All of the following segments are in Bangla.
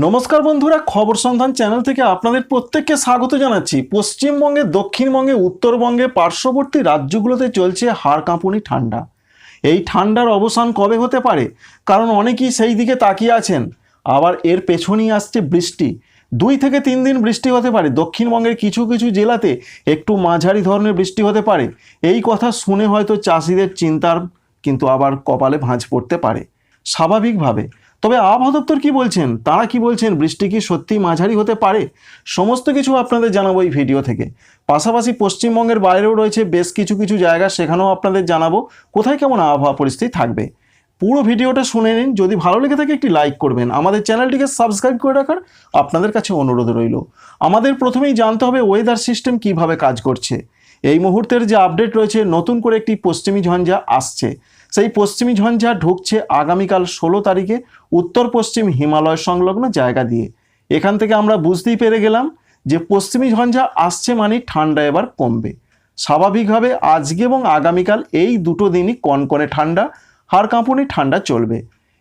নমস্কার বন্ধুরা, খবর সন্ধান চ্যানেল থেকে আপনাদের প্রত্যেককে স্বাগত জানাচ্ছি। পশ্চিমবঙ্গে, দক্ষিণবঙ্গে, উত্তরবঙ্গে, পার্শ্ববর্তী রাজ্যগুলোতে চলছে হাড় কাঁপুনি ঠান্ডা। এই ঠান্ডার অবসান কবে হতে পারে? কারণ অনেকেই সেই দিকে তাকিয়ে আছেন। আবার এর পেছনেই আসছে বৃষ্টি। দুই থেকে তিন দিন বৃষ্টি হতে পারে। দক্ষিণবঙ্গের কিছু কিছু জেলাতে একটু মাঝারি ধরনের বৃষ্টি হতে পারে। এই কথা শুনে হয়তো চাষিদের চিন্তার কিন্তু আবার কপালে ভাঁজ পড়তে পারে। স্বাভাবিকভাবে তবে আবহাওয়া দপ্তর কি বলছেন? তারা কি বলছেন? বৃষ্টি কি সত্যি মাঝারি হতে পারে? সমস্ত কিছু আপনাদের জানাব এই ভিডিও থেকে। পাশাপাশি পশ্চিমবঙ্গের বাইরেও রয়েছে বেশ কিছু কিছু জায়গা, সেখানেও আপনাদের জানাব কোথায় কেমন আবহাওয়া পরিস্থিতি থাকবে। পুরো ভিডিওটা শুনে নিন, যদি ভালো লেগে থাকে একটি লাইক করবেন। আমাদের চ্যানেলটিকে সাবস্ক্রাইব করে রাখার আপনাদের কাছে অনুরোধ রইল। আমাদের প্রথমেই জানতে হবে ওয়েদার সিস্টেম কীভাবে কাজ করছে। এই মুহূর্তের যে আপডেট রয়েছে, নতুন করে একটি পশ্চিমী ঝঞ্ঝা আসছে। সেই পশ্চিমী ঝঞ্ঝা ঢুকছে আগামীকাল ষোলো তারিখে উত্তর পশ্চিম হিমালয় সংলগ্ন জায়গা দিয়ে। এখান থেকে আমরা বুঝতেই পেরে গেলাম যে পশ্চিমী ঝঞ্ঝা আসছে মানে ঠান্ডা এবার কমবে। স্বাভাবিকভাবে আজকে এবং আগামীকাল এই দুটো দিনই কনকনে ঠান্ডা হাড় কাঁপুনি ঠান্ডা চলবে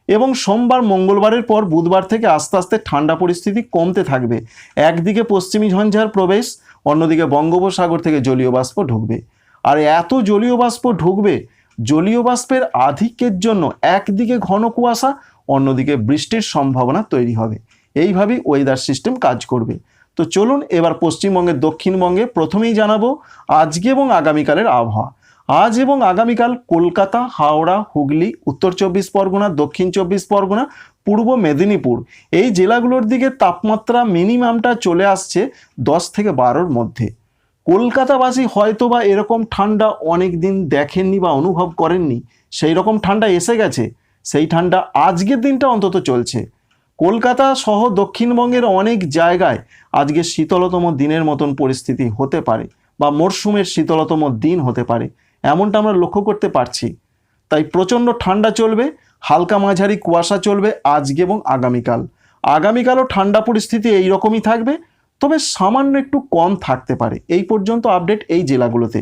এবং সোমবার, মঙ্গলবারের পর বুধবার থেকে আস্তে আস্তে ঠান্ডা পরিস্থিতি কমতে থাকবে। একদিকে পশ্চিমী ঝঞ্ঝার প্রবেশ অন্যদিকে বঙ্গোপসাগর থেকে জলীয় বাষ্প ঢুকবে। আর এত জলীয় বাষ্প ঢুকবে, জলীয় বাষ্পের আধিক্যের জন্য একদিকে ঘন কুয়াশা, অন্যদিকে বৃষ্টির সম্ভাবনা তৈরি হবে। এইভাবেই ওয়েদার সিস্টেম কাজ করবে। তো চলুন এবার পশ্চিমবঙ্গের দক্ষিণবঙ্গে প্রথমেই জানাব আজকে এবং আগামীকালের আবহাওয়া। আজ এবং আগামীকাল কলকাতা, হাওড়া, হুগলি, উত্তর চব্বিশ পরগনা, দক্ষিণ চব্বিশ পরগনা পূর্ব মেদিনীপুর। এই জেলাগুলোর দিকে তাপমাত্রা মিনিমামটা চলে আসছে দশ থেকে বারোর মধ্যে। কলকাতাবাসী হয়তো বা এরকম ঠান্ডা অনেক দিন দেখেননি বা অনুভব করেননি। সেই রকম ঠান্ডা এসে গেছে। সেই ঠান্ডা আজকের দিনটা অন্তত চলছে। কলকাতা সহ দক্ষিণবঙ্গের অনেক জায়গায় আজকে শীতলতম দিনের মতন পরিস্থিতি হতে পারে বা মরশুমের শীতলতম দিন হতে পারে। এমনটা আমরা লক্ষ্য করতে পারছি। তাই প্রচণ্ড ঠান্ডা চলবে। হালকা মাঝারি কুয়াশা চলবে আজকে এবং আগামীকাল। আগামীকালও ঠান্ডা পরিস্থিতি এই রকমই থাকবে, তবে সামান্য একটু কম থাকতে পারে। এই পর্যন্ত আপডেট এই জেলাগুলোতে।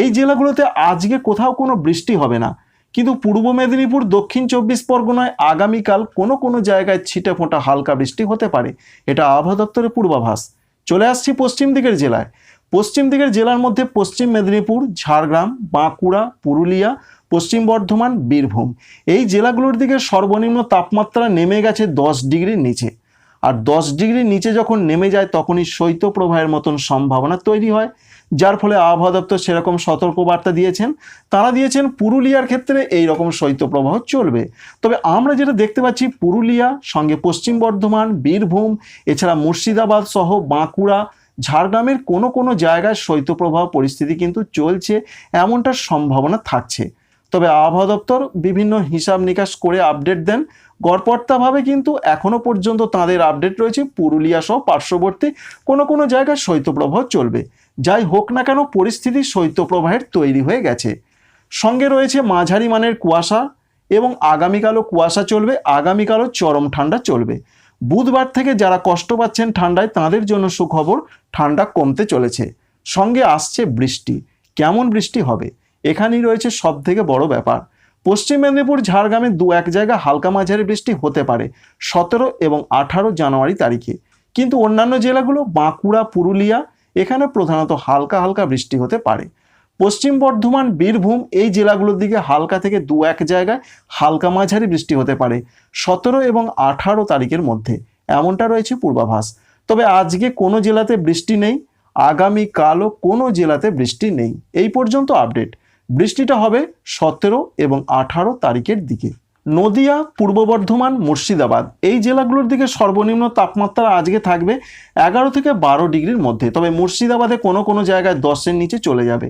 এই জেলাগুলোতে আজকে কোথাও কোনো বৃষ্টি হবে না, কিন্তু পূর্ব মেদিনীপুর, দক্ষিণ চব্বিশ পরগনায় আগামীকাল কোনো কোনো জায়গায় ছিটে ফোঁটা হালকা বৃষ্টি হতে পারে, এটা আবহাওয়া দপ্তরের পূর্বাভাস। চলে আসছি পশ্চিম দিকের জেলায়। পশ্চিম দিকের জেলার মধ্যে পশ্চিম মেদিনীপুর, ঝাড়গ্রাম, বাঁকুড়া, পুরুলিয়া পশ্চিম বর্ধমান, বীরভূম। এই জেলাগুলোর দিকে সর্বনিম্ন তাপমাত্রা নেমে গেছে দশ ডিগ্রির নিচে। আর দশ ডিগ্রির নিচে যখন নেমে যায়, তখনই শৈত্যপ্রবাহের মতন সম্ভাবনা তৈরি হয়। যার ফলে আবহাওয়া দপ্তর সেরকম সতর্কবার্তা দিয়েছেন। তারা দিয়েছেন, পুরুলিয়ার ক্ষেত্রে এই রকম শৈত্যপ্রবাহ চলবে। তবে আমরা যেটা দেখতে পাচ্ছি, পুরুলিয়া, সঙ্গে পশ্চিম বর্ধমান, বীরভূম, এছাড়া মুর্শিদাবাদ সহ বাঁকুড়া, ঝাড়গ্রামের কোনো কোনো জায়গায় শৈত্যপ্রবাহ পরিস্থিতি কিন্তু চলছে এমনটার সম্ভাবনা থাকছে। তবে আবহাওয়া দপ্তর বিভিন্ন হিসাব নিকাশ করে আপডেট দেন। গড়পড়তাভাবে কিন্তু এখনও পর্যন্ত তাদের আপডেট রয়েছে। পুরুলিয়া সহ পার্শ্ববর্তী কোনো কোনো জায়গায় শৈত্যপ্রবাহ চলবে। যাই হোক না কেন, পরিস্থিতি শৈত্যপ্রবাহের তৈরি হয়ে গেছে। সঙ্গে রয়েছে মাঝারি মানের কুয়াশা এবং আগামীকালও কুয়াশা চলবে, আগামীকালও চরম ঠান্ডা চলবে। বুধবার থেকে যারা কষ্ট পাচ্ছেন ঠান্ডায়, তাদের জন্য সুখবর, ঠান্ডা কমতে চলেছে। সঙ্গে আসছে বৃষ্টি। কেমন বৃষ্টি হবে? এখানেই রয়েছে সব থেকে বড় ব্যাপার। পশ্চিম মেদিনীপুর, ঝাড়গ্রামে দু এক জায়গা হালকা মাঝারি বৃষ্টি হতে পারে, সতেরো এবং আঠারো জানুয়ারি তারিখে। কিন্তু অন্যান্য জেলাগুলো, বাঁকুড়া, পুরুলিয়া, এখানে প্রধানত হালকা হালকা বৃষ্টি হতে পারে। পশ্চিম বর্ধমান, বীরভূম, এই জেলাগুলোর দিকে হালকা থেকে দু এক জায়গায় হালকা মাঝারি বৃষ্টি হতে পারে, সতেরো এবং আঠারো তারিখের মধ্যে। এমনটা রয়েছে পূর্বাভাস। তবে আজকে কোনো জেলাতে বৃষ্টি নেই, আগামীকালও কোনো জেলাতে বৃষ্টি নেই। এই পর্যন্ত আপডেট। বৃষ্টিটা হবে সতেরো এবং আঠারো তারিখের দিকে। নদিয়া, পূর্ব বর্ধমান, মুর্শিদাবাদ, এই জেলাগুলোর দিকে সর্বনিম্ন তাপমাত্রা আজকে থাকবে এগারো থেকে বারো ডিগ্রির মধ্যে, তবে মুর্শিদাবাদে কোনো কোনো জায়গায় দশের নিচে চলে যাবে।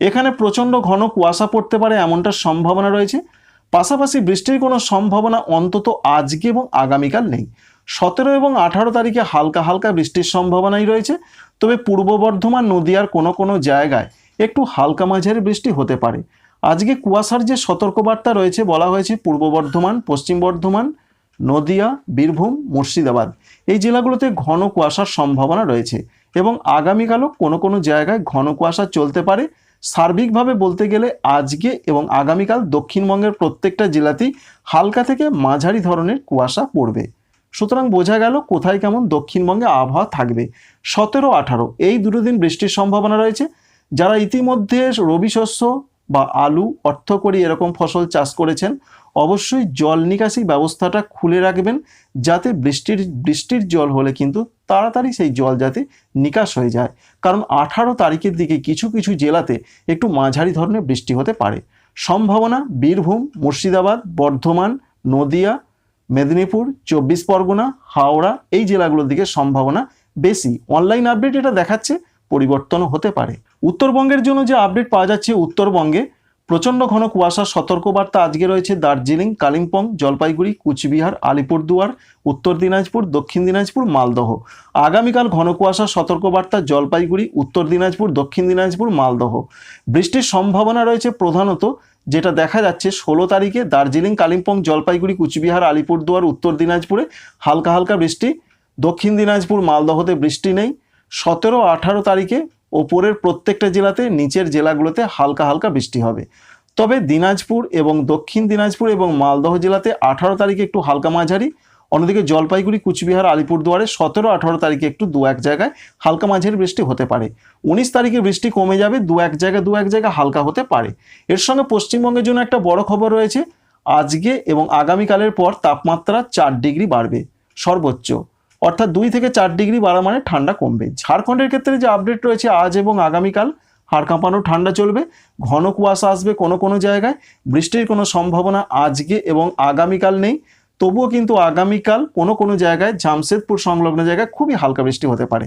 এখানে প্রচণ্ড ঘন কুয়াশা পড়তে পারে এমনটার সম্ভাবনা রয়েছে। পাশাপাশি বৃষ্টির কোনো সম্ভাবনা অন্তত আজকে এবং আগামীকাল নেই। সতেরো এবং আঠারো তারিখে হালকা হালকা বৃষ্টির সম্ভাবনাই রয়েছে, তবে পূর্ব বর্ধমান, নদিয়ার কোনো কোনো জায়গায় একটু হালকা মাঝারি বৃষ্টি হতে পারে। আজকে কুয়াশার যে সতর্কবার্তা রয়েছে বলা হয়েছে, পূর্ব বর্ধমান, পশ্চিম বর্ধমান, নদিয়া, বীরভূম, মুর্শিদাবাদ, এই জেলাগুলোতে ঘন কুয়াশার সম্ভাবনা রয়েছে এবং আগামীকালও কোনো কোনো জায়গায় ঘন কুয়াশা চলতে পারে। সার্বিকভাবে বলতে গেলে আজকে এবং আগামীকাল দক্ষিণবঙ্গের প্রত্যেকটা জেলাতেই হালকা থেকে মাঝারি ধরনের কুয়াশা পড়বে। সুতরাং বোঝা গেল কোথায় কেমন দক্ষিণবঙ্গে আবহাওয়া থাকবে। সতেরো আঠারো, এই দুটো দিন বৃষ্টির সম্ভাবনা রয়েছে। যারা ইতিমধ্যে রবি শস্য বা আলু, অর্থকরী এরকম ফসল চাষ করেছেন, অবশ্যই জল নিকাশি ব্যবস্থাটা খুলে রাখবেন যাতে বৃষ্টির বৃষ্টির জল হলে কিন্তু তাড়াতাড়ি সেই জল যাতে নিকাশ হয়ে যায়। কারণ আঠারো তারিখের দিকে কিছু কিছু জেলাতে একটু মাঝারি ধরনের বৃষ্টি হতে পারে। সম্ভাবনা, বীরভূম, মুর্শিদাবাদ, বর্ধমান, নদিয়া, মেদিনীপুর, চব্বিশ পরগনা, হাওড়া, এই জেলাগুলোর দিকে সম্ভাবনা বেশি। অনলাইন আপডেট এটা দেখাচ্ছে পরিবর্তনও হতে পারে। উত্তরবঙ্গের জন্য যে আপডেট পাওয়া যাচ্ছে উত্তরবঙ্গে, প্রচণ্ড ঘন কুয়াশার সতর্কবার্তা আজকে রয়েছে দার্জিলিং, কালিম্পং, জলপাইগুড়ি, কুচবিহার, আলিপুরদুয়ার, উত্তর দিনাজপুর, দক্ষিণ দিনাজপুর, মালদহ। আগামীকাল ঘন কুয়াশার সতর্কবার্তা জলপাইগুড়ি, উত্তর দিনাজপুর, দক্ষিণ দিনাজপুর, মালদহ। বৃষ্টির সম্ভাবনা রয়েছে প্রধানত, যেটা দেখা যাচ্ছে ষোলো তারিখে দার্জিলিং, কালিম্পং, জলপাইগুড়ি, কুচবিহার, আলিপুরদুয়ার, উত্তর দিনাজপুরে হালকা হালকা বৃষ্টি। দক্ষিণ দিনাজপুর, মালদহতে বৃষ্টি নেই। সতেরো আঠারো তারিখে ওপরের প্রত্যেকটা জেলাতে, নিচের জেলাগুলোতে হালকা হালকা বৃষ্টি হবে। তবে দিনাজপুর এবং দক্ষিণ দিনাজপুর এবং মালদহ জেলাতে আঠারো তারিখে একটু হালকা মাঝারি, অন্যদিকে জলপাইগুড়ি, কুচবিহার, আলিপুরদুয়ারে সতেরো আঠারো তারিখে একটু দু এক জায়গায় হালকা মাঝারি বৃষ্টি হতে পারে। উনিশ তারিখে বৃষ্টি কমে যাবে, দু এক জায়গায় দু এক জায়গায় হালকা হতে পারে। এর সঙ্গে পশ্চিমবঙ্গের জন্য একটা বড় খবর রয়েছে, আজকে এবং আগামীকালের পর তাপমাত্রা চার ডিগ্রি বাড়বে, সর্বোচ্চ। অর্থাৎ দুই থেকে চার ডিগ্রি বাড়া মানে ঠান্ডা কমবে। ঝাড়খণ্ডের ক্ষেত্রে যে আপডেট রয়েছে আজ এবং আগামীকাল, হাড় কাঁপানো ঠান্ডা চলবে, ঘন কুয়াশা আসবে কোনো কোনো জায়গায়, বৃষ্টির কোনো সম্ভাবনা আজকে এবং আগামীকাল নেই। তবুও কিন্তু আগামীকাল কোনো কোনো জায়গায়, জামশেদপুর সংলগ্ন জায়গায় খুবই হালকা বৃষ্টি হতে পারে।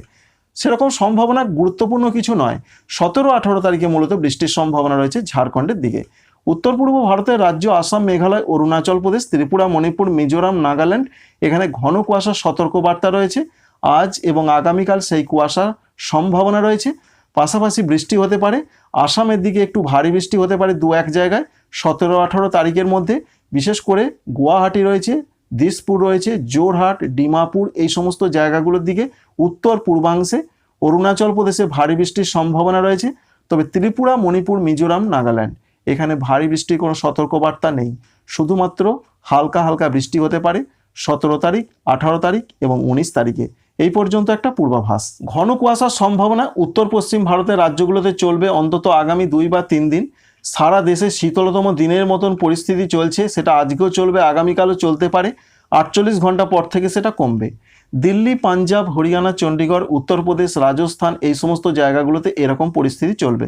সেরকম সম্ভাবনা গুরুত্বপূর্ণ কিছু নয়। সতেরো আঠারো তারিখে মূলত বৃষ্টির সম্ভাবনা রয়েছে ঝাড়খণ্ডের দিকে। উত্তর পূর্ব ভারতের রাজ্য আসাম, মেঘালয়, অরুণাচল প্রদেশ, ত্রিপুরা, মণিপুর, মিজোরাম, নাগাল্যান্ড। এখানে ঘন কুয়াশার সতর্কবার্তা রয়েছে। আজ এবং আগামীকাল সেই কুয়াশার সম্ভাবনা রয়েছে। পাশাপাশি বৃষ্টি হতে পারে। আসামের দিকে একটু ভারী বৃষ্টি হতে পারে দু এক জায়গায়। সতেরো, আঠারো তারিখের মধ্যে। বিশেষ করে গুয়াহাটি রয়েছে, দিসপুর রয়েছে জোরহাট ডিমাপুর এই সমস্ত জায়গাগুলোর দিকে। উত্তর পূর্বাংশে অরুণাচল প্রদেশে ভারী বৃষ্টির সম্ভাবনা রয়েছে। তবে ত্রিপুরা, মণিপুর, মিজোরাম, নাগাল্যান্ড। এখানে ভারী বৃষ্টির কোনো সতর্কবার্তা নেই। শুধুমাত্র হালকা হালকা বৃষ্টি হতে পারে সতেরো তারিখ, আঠারো তারিখ এবং উনিশ তারিখে। এই পর্যন্ত একটা পূর্বাভাস। ঘন কুয়াশার সম্ভাবনা উত্তর পশ্চিম ভারতের রাজ্যগুলোতে চলবে অন্তত আগামী দুই বা তিন দিন। সারা দেশে শীতলতম দিনের মতন পরিস্থিতি চলছে, সেটা আজকেও চলবে, আগামীকালও চলতে পারে। আটচল্লিশ ঘণ্টা পর থেকে সেটা কমবে। দিল্লি, পাঞ্জাব, হরিয়ানা, চণ্ডীগড়, উত্তরপ্রদেশ, রাজস্থান এই সমস্ত জায়গাগুলোতে এরকম পরিস্থিতি চলবে।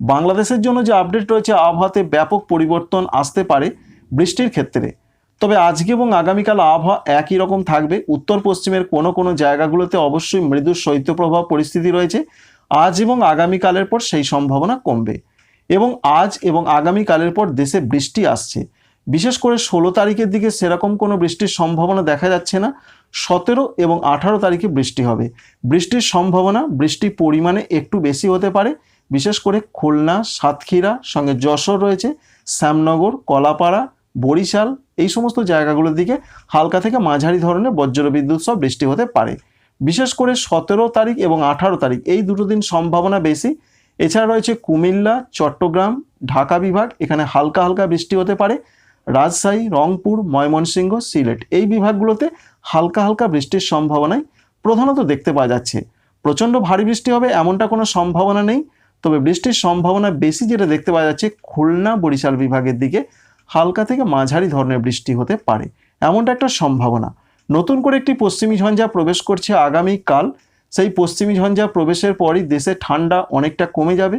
বাংলাদেশের জন্য যে আপডেট রয়েছে আবহাওয়াতে ব্যাপক পরিবর্তন আসতে পারে বৃষ্টির ক্ষেত্রে। তবে আজকে এবং আগামীকাল আবহাওয়া একই রকম থাকবে। উত্তর পশ্চিমের কোনো কোনো জায়গাগুলোতে অবশ্যই মৃদু শৈত্যপ্রবাহ পরিস্থিতি রয়েছে। আজ এবং আগামীকালের পর সেই সম্ভাবনা কমবে। এবং আজ এবং আগামীকালের পর দেশে বৃষ্টি আসছে। বিশেষ করে ষোলো তারিখের দিকে সেরকম কোনো বৃষ্টির সম্ভাবনা দেখা যাচ্ছে না। সতেরো এবং আঠারো তারিখে বৃষ্টি হবে। বৃষ্টির সম্ভাবনা, বৃষ্টির পরিমাণে একটু বেশি হতে পারে। বিশেষ করে খুলনা, সাতক্ষীরা, সঙ্গে যশোর রয়েছে, শ্যামনগর, কলাপাড়া, বরিশাল, এই সমস্ত জায়গাগুলোর দিকে হালকা থেকে মাঝারি ধরনের বজ্রবিদ্যুৎ সব বৃষ্টি হতে পারে। বিশেষ করে সতেরো তারিখ এবং আঠারো তারিখ, এই দুটো দিন সম্ভাবনা বেশি। এছাড়া রয়েছে কুমিল্লা, চট্টগ্রাম, ঢাকা বিভাগ, এখানে হালকা হালকা বৃষ্টি হতে পারে। রাজশাহী, রংপুর, ময়মনসিংহ, সিলেট, এই বিভাগগুলোতে হালকা হালকা বৃষ্টির সম্ভাবনাই প্রধানত দেখতে পাওয়া যাচ্ছে। প্রচণ্ড ভারী বৃষ্টি হবে এমনটা কোনো সম্ভাবনা নেই। তবে বৃষ্টির সম্ভাবনা বেশি যেটা দেখতে পাওয়া যাচ্ছে খুলনা বরিশাল বিভাগের দিকে হালকা থেকে মাঝারি ধরনের বৃষ্টি হতে পারে। এমনটা একটা সম্ভাবনা। নতুন করে একটি পশ্চিমী ঝঞ্ঝা প্রবেশ করছে আগামীকাল। সেই পশ্চিমী ঝঞ্ঝা প্রবেশের পরই দেশে ঠান্ডা অনেকটা কমে যাবে।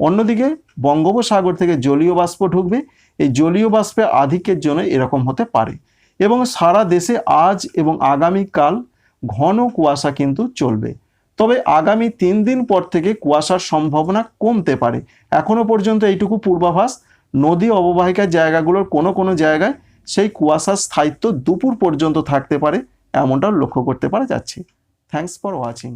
অন্যদিকে বঙ্গোপসাগর থেকে জলীয় বাষ্প ঢুকবে। এই জলীয় বাষ্পের আধিক্যের জন্য এরকম হতে পারে। এবং সারা দেশে আজ এবং আগামীকাল ঘন কুয়াশা কিন্তু চলবে। তবে আগামী তিন দিন পর থেকে কুয়াশার সম্ভাবনা কমতে পারে। এখনও পর্যন্ত এইটুকু পূর্বাভাস। নদী অববাহিকার জায়গাগুলোর কোনো কোনো জায়গায় সেই কুয়াশার স্থায়িত্ব দুপুর পর্যন্ত থাকতে পারে, এমনটাও লক্ষ্য করতে পারা যাচ্ছে। Thanks for watching